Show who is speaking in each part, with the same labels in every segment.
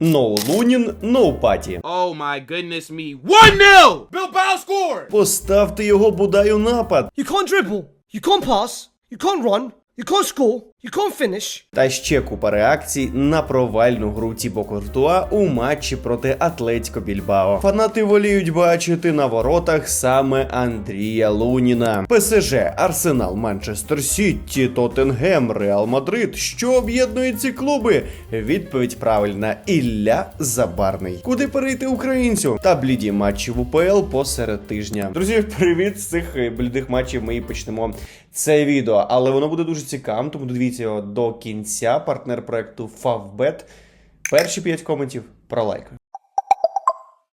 Speaker 1: No Лунін, no паті.
Speaker 2: Oh my goodness me. 1-0! Bilbao scored!
Speaker 1: Поставте його бодай у напад.
Speaker 3: You can't dribble. You can't pass. You can't run. You can't score. You can't finish.
Speaker 1: Та ще купа реакцій на провальну гру Тібо Куртуа у матчі проти Атлетіко Більбао. Фанати воліють бачити на воротах саме Андрія Луніна. ПСЖ, Арсенал, Манчестер Сіті, Тоттенгем, Реал Мадрид. Що об'єднує ці клуби? Відповідь правильна: Ілля Забарний. Куди перейти українцю? Та бліді матчі в УПЛ посеред тижня. Друзі, привіт з цих блідих матчів. Ми і почнемо це відео, але воно буде дуже цікавим, тому дивіться його до кінця. Партнер проекту Favbet. Перші 5 коментів про лайк.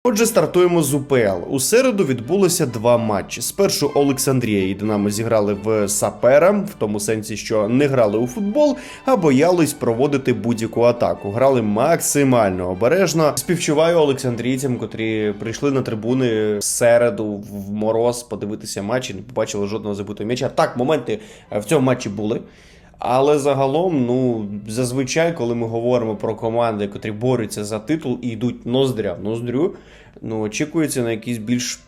Speaker 1: Отже, стартуємо з УПЛ. У середу відбулося два матчі. Спершу Олександрія і Динамо зіграли в Сапера, в тому сенсі, що не грали у футбол, а боялись проводити будь-яку атаку. Грали максимально обережно. Співчуваю Олександрійцям, котрі прийшли на трибуни в середу в мороз подивитися матч і не побачили жодного забитого м'яча. Так, моменти в цьому матчі були. Але загалом, ну зазвичай, коли ми говоримо про команди, котрі борються за титул і йдуть ноздря в ноздрю, ну очікується на якийсь більш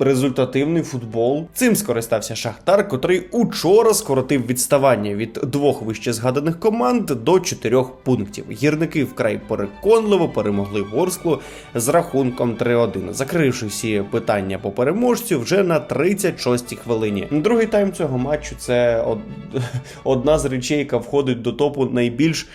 Speaker 1: результативний футбол. Цим скористався Шахтар, котрий учора скоротив відставання від двох вище згаданих команд до чотирьох пунктів. Гірники вкрай переконливо перемогли Ворсклу з рахунком 3-1, закривши всі питання по переможцю вже на 36-й хвилині. Другий тайм цього матчу це од... одна з речей, яка входить до топу найбільш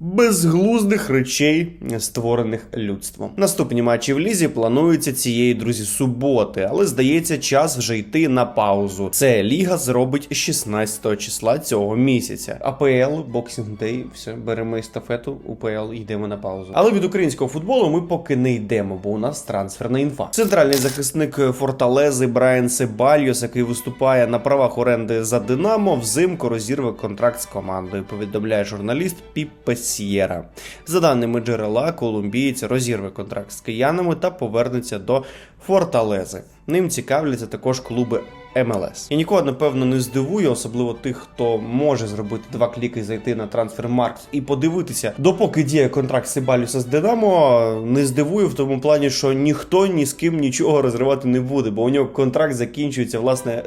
Speaker 1: безглуздих речей, створених людством. Наступні матчі в лізі плануються цієї друзі суботи, але здається, час вже йти на паузу. Це ліга зробить 16 числа цього місяця. АПЛ, Боксінг Дей, все беремо естафету, УПЛ йдемо на паузу. Але від українського футболу ми поки не йдемо, бо у нас трансферна інфа. Центральний захисник Форталези Брайан Себальйос, який виступає на правах оренди за Динамо, взимку розірве контракт з командою. Повідомляє журналіст Піпе Сієра. За даними джерела, колумбієць розірве контракт з киянами та повернеться до Форталези. Ним цікавляться також клуби МЛС. І нікого, напевно, не здивує, особливо тих, хто може зробити два кліки, зайти на Трансфермаркт і подивитися, допоки діє контракт Сибалюса з Динамо, не здивує в тому плані, що ніхто ні з ким нічого розривати не буде, бо у нього контракт закінчується, власне.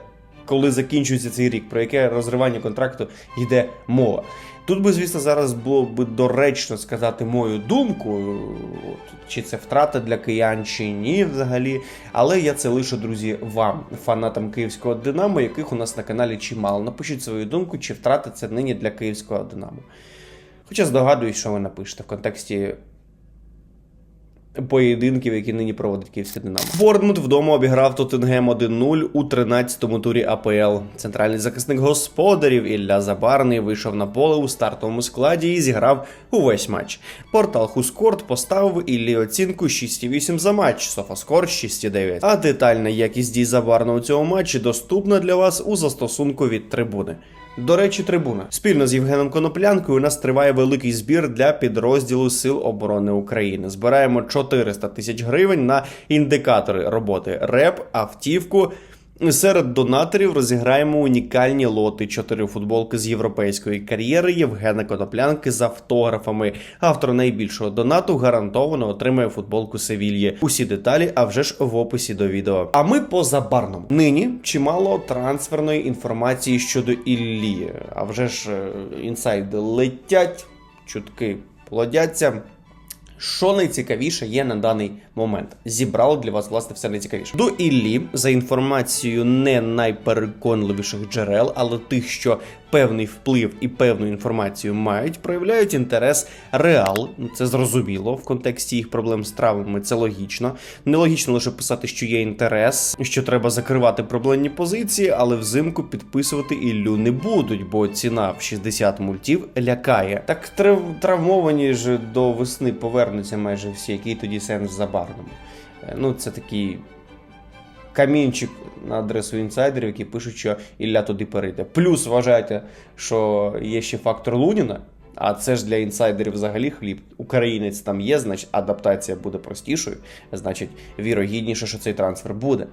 Speaker 1: Коли закінчується цей рік, про яке розривання контракту йде мова. Тут би, звісно, зараз було б доречно сказати мою думку, чи це втрата для киян, чи ні, взагалі. Але я це лишу, друзі, вам, фанатам київського Динамо, яких у нас на каналі чимало. Напишіть свою думку, чи втрата це нині для київського Динамо. Хоча здогадуюсь, що ви напишете в контексті поєдинків, які нині проводить Київське Динамо. Борнмут вдома обіграв Тоттенгем 1-0 у 13-му турі АПЛ. Центральний захисник господарів Ілля Забарний вийшов на поле у стартовому складі і зіграв увесь матч. Портал Хускорт поставив Іллі оцінку 6,8 за матч, Софаскор 6,9. А детальна якість дій Забарного у цьому матчі доступна для вас у застосунку від трибуни. До речі, трибуна спільно з Євгеном Коноплянкою у нас триває великий збір для підрозділу Сил оборони України. Збираємо 400 тисяч гривень на індикатори роботи РЕП, автівку. Серед донаторів розіграємо унікальні лоти. Чотири футболки з європейської кар'єри Євгена Коноплянки з автографами. Автор найбільшого донату гарантовано отримає футболку Севільї. Усі деталі, а вже ж в описі до відео. А ми по забарному. Нині чимало трансферної інформації щодо Іллі. А вже ж е, інсайди летять, чутки плодяться. Що найцікавіше є на даний момент? Зібрали для вас власне все найцікавіше. До Іллі, за інформацією не найпереконливіших джерел, але тих, що певний вплив і певну інформацію мають, проявляють інтерес Реал. Ну, Це зрозуміло в контексті їх проблем з травмами. Це логічно. Нелогічно лише писати, що є інтерес, що треба закривати проблемні позиції, але взимку підписувати Іллю не будуть, бо ціна в 60 мультів лякає. Так трав- травмовані ж до весни повернуться майже всі. Який тоді сенс за? Е, Ну, це такий камінчик на адресу інсайдерів, які пишуть, що Ілля туди перейде. Плюс вважайте, що є ще фактор Луніна. А це ж для інсайдерів взагалі хліб. Українець там є, значить адаптація буде простішою, значить, вірогідніше, що цей трансфер буде.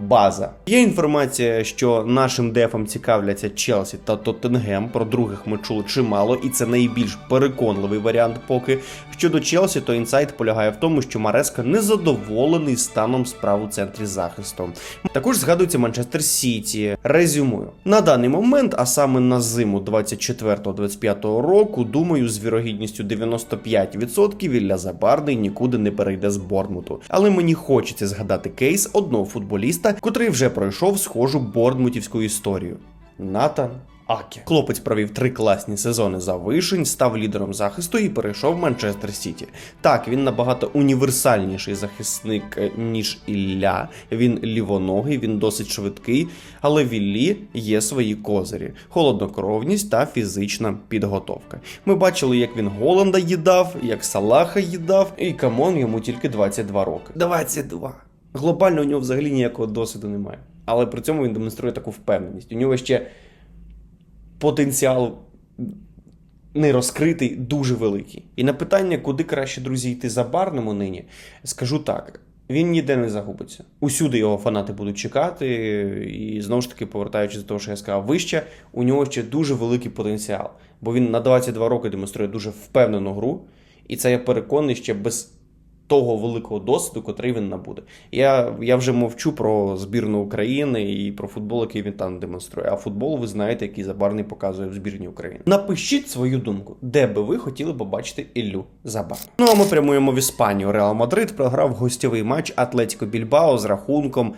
Speaker 1: База. Є інформація, що нашим дефом цікавляться Челсі та Тоттенгем. Про других ми чули чимало, і це найбільш переконливий варіант. Поки щодо Челсі, то інсайт полягає в тому, що Мареска не задоволений станом справ у центрі захисту. Також згадується Манчестер Сіті. Резюмую на даний момент, а саме на зиму 24-25 року, думаю, з вірогідністю 95% Ілля Забарний нікуди не перейде з Борнмуту. Але мені хочеться згадати кейс одного футболіста, котрий вже пройшов схожу борнмутівську історію. Натан Аке. Хлопець провів три класні сезони за вишень, став лідером захисту і перейшов в Манчестер Сіті. Так, він набагато універсальніший захисник, е, ніж Ілля. Він лівоногий, він досить швидкий, але в Іллі є свої козирі: холоднокровність та фізична підготовка. Ми бачили, як він Голланда їдав, як Салаха їдав, і камон йому тільки 22 роки. 22. Глобально у нього взагалі ніякого досвіду немає. Але при цьому він демонструє таку впевненість. У нього ще потенціал не розкритий, дуже великий. І на питання, куди краще друзі йти за барному нині, скажу так. Він ніде не загубиться. Усюди його фанати будуть чекати, і знову ж таки, повертаючись до того, що я сказав вище, у нього ще дуже великий потенціал, бо він на 22 роки демонструє дуже впевнену гру, і це я переконаний ще без того великого досвіду, котрий він набуде. Я, я вже мовчу про збірну України і про футбол, який він там демонструє. А футбол, ви знаєте, який Забарний показує в збірні України. Напишіть свою думку, де би ви хотіли побачити Іллю Забарну. Ну а ми прямуємо в Іспанію. Реал Мадрид програв гостєвий матч Атлетіко Більбао з рахунком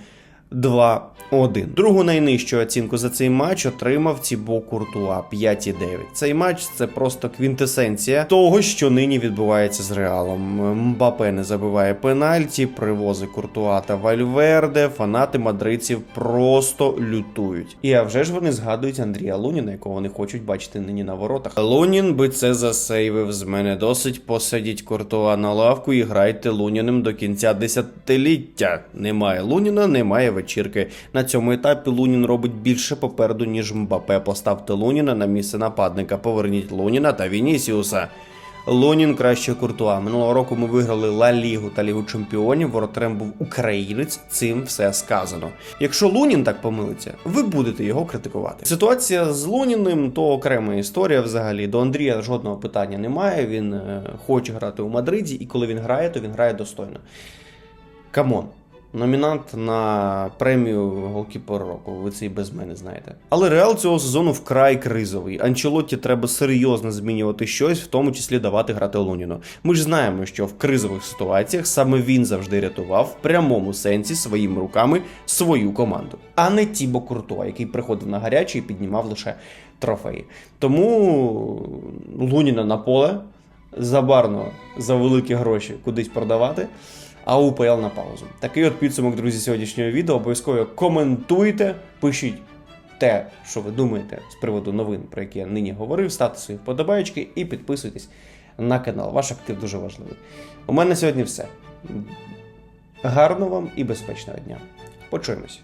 Speaker 1: 2-1. Другу найнижчу оцінку за цей матч отримав Цібо Куртуа 5,9. Цей матч це просто квінтесенція того, що нині відбувається з Реалом. Мбапе не забиває пенальті, привози Куртуа та Вальверде. Фанати мадридців просто лютують. І а вже ж вони згадують Андрія Луніна, якого вони хочуть бачити нині на воротах. Лунін би це засейвив. З мене досить посидіть Куртуа на лавку і грайте Луніним до кінця десятиліття. Немає Луніна, немає вечірки. На цьому етапі Лунін робить більше попереду, ніж Мбапе. Поставте Луніна на місце нападника. Поверніть Луніна та Вінісіуса. Лунін краще Куртуа. Минулого року ми виграли Ла Лігу та Лігу Чемпіонів. Воротарем був українець. Цим все сказано. Якщо Лунін так помилиться, ви будете його критикувати. Ситуація з Луніним то окрема історія. Взагалі до Андрія жодного питання немає. Він е, хоче грати у Мадриді, і коли він грає, то він грає достойно. Камон. Номінант на премію голкіпер року. Ви це і без мене знаєте. Але реал цього сезону вкрай кризовий. Анчелотті треба серйозно змінювати щось, в тому числі давати грати Луніну. Ми ж знаємо, що в кризових ситуаціях саме він завжди рятував в прямому сенсі своїми руками свою команду, а не Тібо Куртуа, який приходив на гарячий і піднімав лише трофеї. Тому Луніна на поле забарно за великі гроші кудись продавати а УПЛ на паузу. Такий от підсумок, друзі, сьогоднішнього відео. Обов'язково коментуйте, пишіть те, що ви думаєте з приводу новин, про які я нині говорив, ставте свої вподобайки і підписуйтесь на канал. Ваш актив дуже важливий. У мене сьогодні все. Гарного вам і безпечного дня. Почуємось.